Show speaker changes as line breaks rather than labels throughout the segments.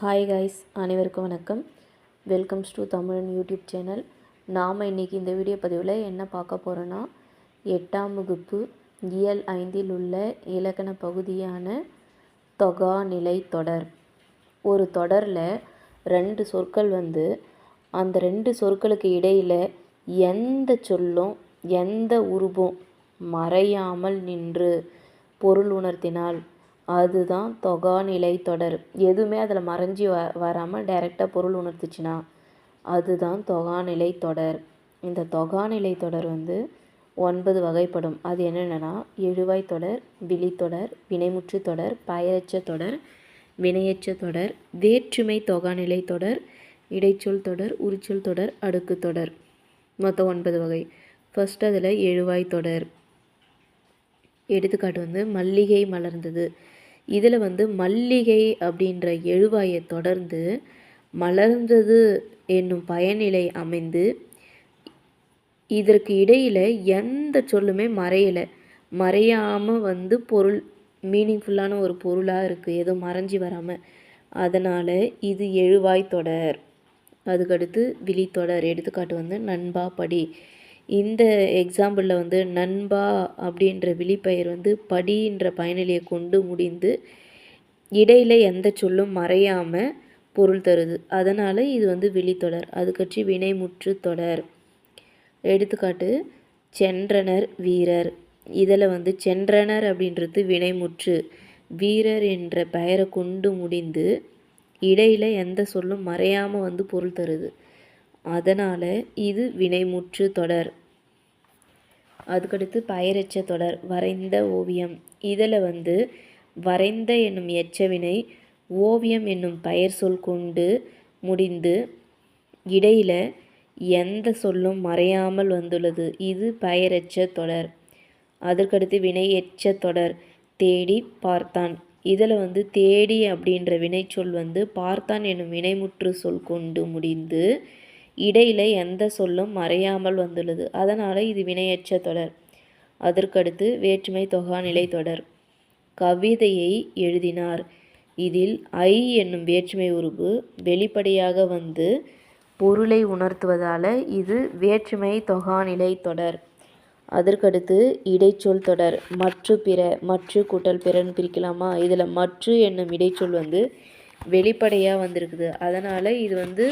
Hi guys அனைவருக்கும் வணக்கம். Welcomes to Tamilan YouTube channel நாம் இன்றைக்கி இந்த வீடியோ பதிவில் என்ன பார்க்க போகிறோன்னா எட்டாம் வகுப்பு இயல் ஐந்தில் உள்ள இலக்கண பகுதியான தொகா நிலை தொடர். ஒரு தொடரில் ரெண்டு சொற்கள் வந்து அந்த ரெண்டு சொற்களுக்கு இடையில் எந்த சொல்லும் எந்த உருவும் மறையாமல் நின்று பொருள் உணர்த்தினால் அதுதான் தொகாநிலை தொடர். எதுவுமே அதில் மறைஞ்சி வ வராமல் டைரெக்டாக பொருள் உணர்த்துச்சுன்னா அதுதான் தொகாநிலை தொடர். இந்த தொகாநிலை தொடர் வந்து ஒன்பது வகைப்படும். அது என்னென்னா எழுவாய் தொடர் விழித்தொடர் வினைமுற்று தொடர் பயரச்ச தொடர் வினையச்ச தொடர் வேற்றுமை தொகாநிலை தொடர் இடைச்சொல் தொடர் உரிச்சொல் தொடர் அடுக்கு தொடர். மொத்தம் ஒன்பது வகை. ஃபஸ்ட் அதில் எழுவாய் தொடர். எடுத்துக்காட்டு வந்து மல்லிகை மலர்ந்தது. இதில் வந்து மல்லிகை அப்படின்ற எழுவாயை தொடர்ந்து மலர்ந்தது என்னும் பயனிலை அமைந்து இதற்கு இடையில் எந்த சொல்லுமே மறையலை. மறையாமல் வந்து பொருள் மீனிங்ஃபுல்லான ஒரு பொருளாக இருக்குது எதுவும் மறைஞ்சி வராமல் அதனால் இது எழுவாய் தொடர். அதுக்கடுத்து விழித்தொடர். எடுத்துக்காட்டு வந்து நண்பா படி இந்த எக்ஸாம்பிளில் வந்து நண்பா அப்படின்ற விழிப்பெயர் வந்து படின்ற பயனிலையை கொண்டு முடிந்து இடையில் எந்த சொல்லும் மறையாமல் பொருள் தருது. அதனால் இது வந்து விழித்தொடர். அது கட்சி வினைமுற்று தொடர். எடுத்துக்காட்டு சென்றனர் வீரர். இதில் வந்து சென்றனர் அப்படின்றது வினைமுற்று வீரர் என்ற பெயரை கொண்டு முடிந்து இடையில் எந்த சொல்லும் மறையாமல் வந்து பொருள் தருது. அதனால் இது வினைமுற்று தொடர். அதுக்கடுத்து பயரெச்ச தொடர் வரைந்த ஓவியம். இதில் வந்து வரைந்த என்னும் எச்சவினை ஓவியம் என்னும் பெயர் சொல் கொண்டு முடிந்து இடையில் எந்த சொல்லும் மறையாமல் வந்துள்ளது. இது பெயரெச்ச தொடர். அதற்கடுத்து வினை எச்ச தொடர் தேடி பார்த்தான். இதில் வந்து தேடி அப்படின்ற வினைச்சொல் வந்து பார்த்தான் என்னும் வினைமுற்று சொல் கொண்டு முடிந்து இடையில எந்த சொல்லும் மறையாமல் வந்துள்ளது. அதனால் இது வினையற்ற தொடர். அதற்கடுத்து வேற்றுமை தொகாநிலை தொடர். கவிதையை எழுதினார். இதில் ஐ என்னும் வேற்றுமை உருவு வெளிப்படையாக வந்து பொருளை உணர்த்துவதால் இது வேற்றுமை தொகாநிலை தொடர். அதற்கடுத்து இடைச்சொல் தொடர். மற்று பிற மற்று கூட்டல் பிறன்னு பிரிக்கலாமா? இதில் மற்று என்னும் இடைச்சொல் வந்து வெளிப்படையாக வந்திருக்குது. அதனால் இது வந்து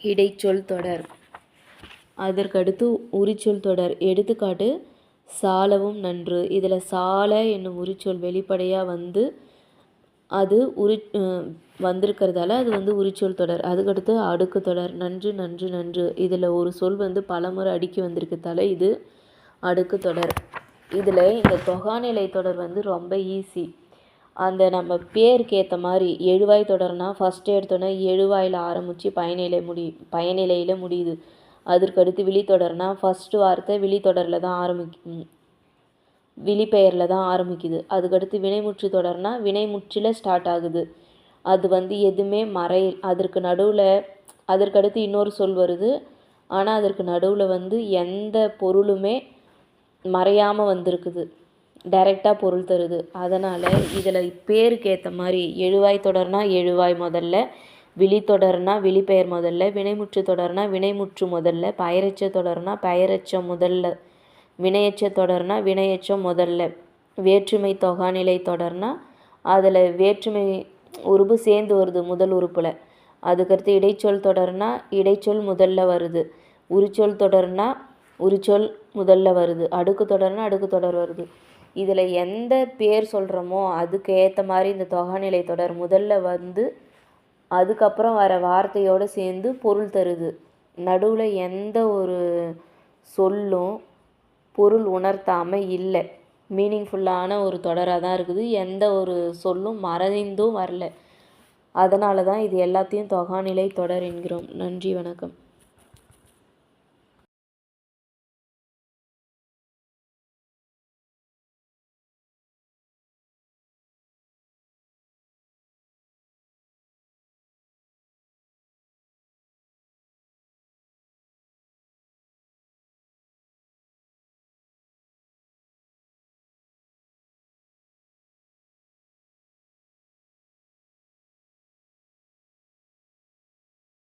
இடைச்சொல் தொடர். அதற்கடுத்து உரிச்சொல் தொடர். எடுத்துக்காட்டு சாலவும் நன்று. இதில் சால என்னும் உரிச்சொல் வெளிப்படையாக வந்து அது உரி வந்திருக்கிறதால அது வந்து உரிச்சொல் தொடர். அதுக்கடுத்து அடுக்கு தொடர். நன்று நன்று நன்று. இதில் ஒரு சொல் வந்து பலமுறை அடுக்கி வந்திருக்கிறதால இது அடுக்கு தொடர். இதில் இந்த தொகாநிலை தொடர் வந்து ரொம்ப ஈஸி அந்த நம்ம பேருக்கு ஏற்ற மாதிரி எழுவாய் தொடர்னா ஃபஸ்ட்டு எடுத்தோன்னே எழுவாயில் ஆரம்பித்து பயனிலை முடி பயனிலையில் முடியுது. அதற்கடுத்து விழித்தொடர்னா ஃபஸ்ட்டு வார்த்தை விழித்தொடரில் தான் ஆரம்பிக்கும் விழிப்பெயரில் தான் ஆரம்பிக்குது. அதுக்கடுத்து வினைமுற்று தொடர்னா வினைமுற்றில் ஸ்டார்ட் ஆகுது. அது வந்து எதுவுமே மறை அதற்கு நடுவில் அதற்கடுத்து இன்னொரு சொல் வருது. ஆனால் அதற்கு நடுவில் வந்து எந்த பொருளுமே மறையாமல் வந்திருக்குது. டைரெக்டாக பொருள் தருது. அதனால் இதில் பேருக்கு ஏற்ற மாதிரி எழுவாய் தொடர்னா எழுவாய் முதல்ல விழி தொடர்னா விழிப்பெயர் முதல்ல வினைமுற்று தொடர்னா வினைமுற்று முதல்ல பயரச்ச தொடர்னா பயரச்சம் முதல்ல வினையச்ச தொடர்னா வினையச்சம் முதல்ல வேற்றுமை தொகாநிலை தொடர்னா அதில் வேற்றுமை உறுப்பு சேர்ந்து வருது முதல் உறுப்பில். அதுக்கடுத்து இடைச்சொல் தொடர்னா இடைச்சொல் முதல்ல வருது உரிச்சொல் தொடர்னா உரிச்சொல் முதல்ல வருது அடுக்கு தொடர்னா அடுக்கு தொடர் வருது. இதில் எந்த பேர் சொல்கிறோமோ அதுக்கு ஏற்ற மாதிரி இந்த தொகைநிலை தொடர் முதல்ல வந்து அதுக்கப்புறம் வர வார்த்தையோடு சேர்ந்து பொருள் தருது. நடுவில் எந்த ஒரு சொல்லும் பொருள் உணர்த்தாமல் இல்லை. மீனிங்ஃபுல்லான ஒரு தொடராக தான் இருக்குது. எந்த ஒரு சொல்லும் மறைந்தும் வரல. அதனால தான் இது எல்லாத்தையும் தொகாநிலை தொடர் என்கிறோம். நன்றி வணக்கம்.